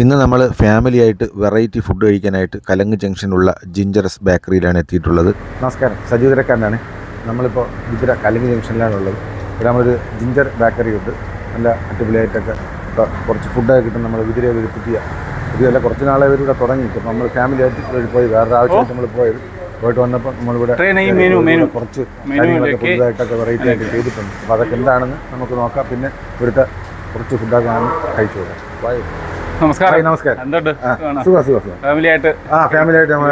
ഇന്ന് നമ്മൾ ഫാമിലിയായിട്ട് വെറൈറ്റി ഫുഡ് കഴിക്കാനായിട്ട് കലങ്ങ് ജംഗ്ഷനുള്ള ജിഞ്ചറസ് ബേക്കറിയിലാണ് എത്തിയിട്ടുള്ളത്. നമസ്കാരം. സജീവ് തിരക്കാരനാണ്. നമ്മളിപ്പോൾ ഗുജറ ജംഗ്ഷനിലാണ് ഉള്ളത്. ഇവിടെ നമ്മളൊരു ജിഞ്ചർ ബേക്കറി ഉണ്ട്. നല്ല അടിപൊളിയായിട്ടൊക്കെ ഇപ്പോൾ കുറച്ച് ഫുഡൊക്കെ കിട്ടും. നമ്മൾ വിതിര ഒരു പുതിയ പുതിയല്ല കുറച്ച് നാളെ ഇവിടെ തുടങ്ങി. ഇപ്പോൾ നമ്മൾ ഫാമിലി ആയിട്ട് ഇവിടെ പോയി വേറെ ആവശ്യമായിട്ട് നമ്മൾ പോയത് പോയിട്ട് വന്നപ്പോൾ നമ്മളിവിടെ. കുറച്ച് മെനു കാര്യങ്ങളൊക്കെ പുതുതായിട്ടൊക്കെ വെറൈറ്റി ആയിട്ട് ചെയ്തിട്ടുണ്ട്. അപ്പോൾ അതൊക്കെ എന്താണെന്ന് നമുക്ക് നോക്കാം. പിന്നെ ഇവിടുത്തെ കുറച്ച് ഫുഡൊക്കെ ആണ് കഴിച്ചു കൊടുക്കാം ബൈ നമസ്കാരം. നമസ്കാരം. എന്തുണ്ട്? സുഖം സുഖം. ഫാമിലി ആയിട്ട് ആ ഫാമിലി ആയിട്ട് നമ്മൾ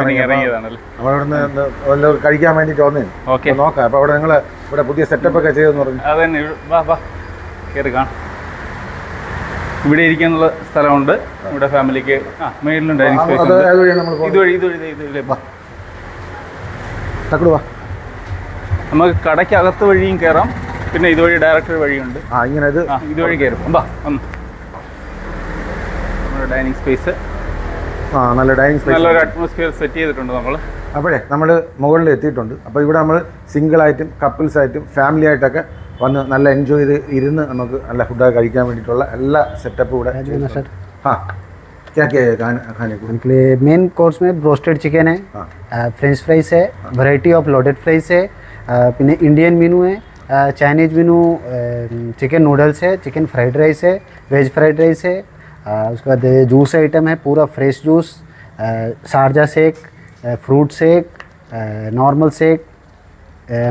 കഴിക്കാൻ വേണ്ടി വന്നേ ഓക്കെ. അപ്പൊ നോക്കാം. അപ്പൊ അവിടെ നിങ്ങൾ ഇവിടെ പുതിയ സെറ്റപ്പ് ഒക്കെ ചെയ്തെന്ന് പറഞ്ഞു. അത് തന്നെ. വാ വാ. കയറി കാണാം. ഇവിടെ ഇരിക്കാനുള്ള സ്ഥലമുണ്ട്. ഇവിടെ ഫാമിലിക്ക് ആ മേളിലും ഡൈനിങ് സ്പേസ് അത് ഉണ്ട്. അതുവഴിയാണ് നമ്മൾ പോകുന്നത്? ഇതുവഴി ഇതുവഴി ഇതുവഴി വാ. തക്കടു വാ. നമുക്ക് കടയ്ക്ക് അകത്ത് വഴിയും കയറാം പിന്നെ ഇതുവഴി ഡയറക്ടർ വഴിയുണ്ട്. ആ ഇങ്ങനെ ഇത് ഇതുവഴി കയറും വാ വന്നു. നമ്മുടെ ഡൈനിങ് സ്പേസ് ആ നല്ല ഡൈനിങ് സ്പേസ് നല്ലൊരു അറ്റ്മോസ്ഫിയർ സെറ്റ് ചെയ്തിട്ടുണ്ട് നമ്മൾ അപ്പോഴേ നമ്മൾ മുകളിൽ എത്തിയിട്ടുണ്ട് അപ്പോൾ ഇവിടെ നമ്മൾ സിംഗിൾ ആയിട്ടും കപ്പിൾസ് ആയിട്ടും ഫാമിലി ആയിട്ടൊക്കെ വന്ന് നല്ല എൻജോയ് ചെയ്ത് ഇരുന്ന് നമുക്ക് നല്ല ഫുഡൊക്കെ കഴിക്കാൻ വേണ്ടിയിട്ടുള്ള എല്ലാ സെറ്റപ്പും ഇവിടെ ചെയ്തിട്ടുണ്ട്. ആ ക്യാ ക്യാ ഖാനെ ഖാനെ को? उनके लिए मेन कोर्स में ब्रोस्टेड चिकन है हाँ। फ्रेंच फ्राइज है वैरायटी ऑफ लोडेड फ्राइज है പിന്നെ इंडियन मेनू है चाइनीज मेनू चिकन नूडल्स है चिकन फ्राइड राइस है वेज फ्राइड राइस है अ, उसके बाद जूस आइटम है पूरा fresh juice Sharjah shake fruit shake normal shake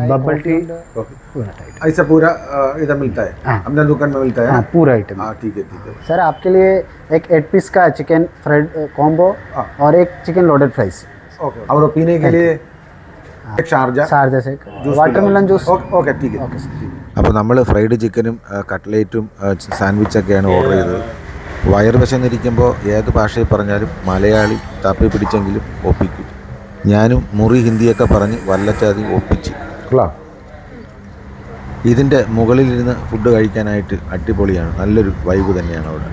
bubble tea okay पूरा टाइट ऐसा पूरा अ, इधर मिलता है हाँ। अपने दुकान में मिलता है हाँ पूरा आइटम हाँ ठीक है ठीक है सर आपके लिए एक एट पीस का चिकन फ्राइड कॉम्बो हाँ। और एक चिकन लोडेड फ्राइस ओके और वो पीने के लिए एक Sharjah Sharjah shake juice watermelon juice okay okay ठीक है ओके सर അപ്പോൾ നമ്മൾ ഫ്രൈഡ് ചിക്കനും ആ, കട്ട്ലേറ്റും ആ, സാൻഡ്വിച്ചൊക്കെയാണ് ഓർഡർ ചെയ്തത് വയറ് വിശന്നിരിക്കുമ്പോൾ ഏത് ഭാഷയിൽ പറഞ്ഞാലും മലയാളി തപ്പി പിടിച്ചെങ്കിലും ഒപ്പിക്കും. ഞാനും മുറി ഹിന്ദിയൊക്കെ പറഞ്ഞ് വല്ലച്ചാതി ഒപ്പിച്ച്. ക്ലാ ഇതിന്റെ മുകളിലിരുന്ന് ഫുഡ് കഴിക്കാനായിട്ട് അടിപൊളിയാണ്. നല്ലൊരു വൈബ് തന്നെയാണ് അവിടെ.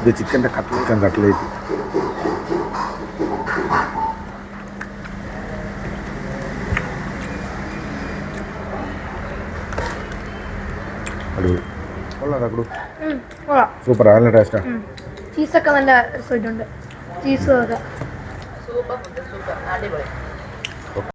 ഇത് ചിക്കന്റെ കട്ട്ലേറ്റ് കട്ട്ലേറ്റ്. അടിപൊളി. കൊള്ളാം കൊള്ളാം. സൂപ്പർ നല്ല ടേസ്റ്റാണ് ചീസൊക്കെ നല്ല ഉണ്ട്. ചീസും ഒക്കെ.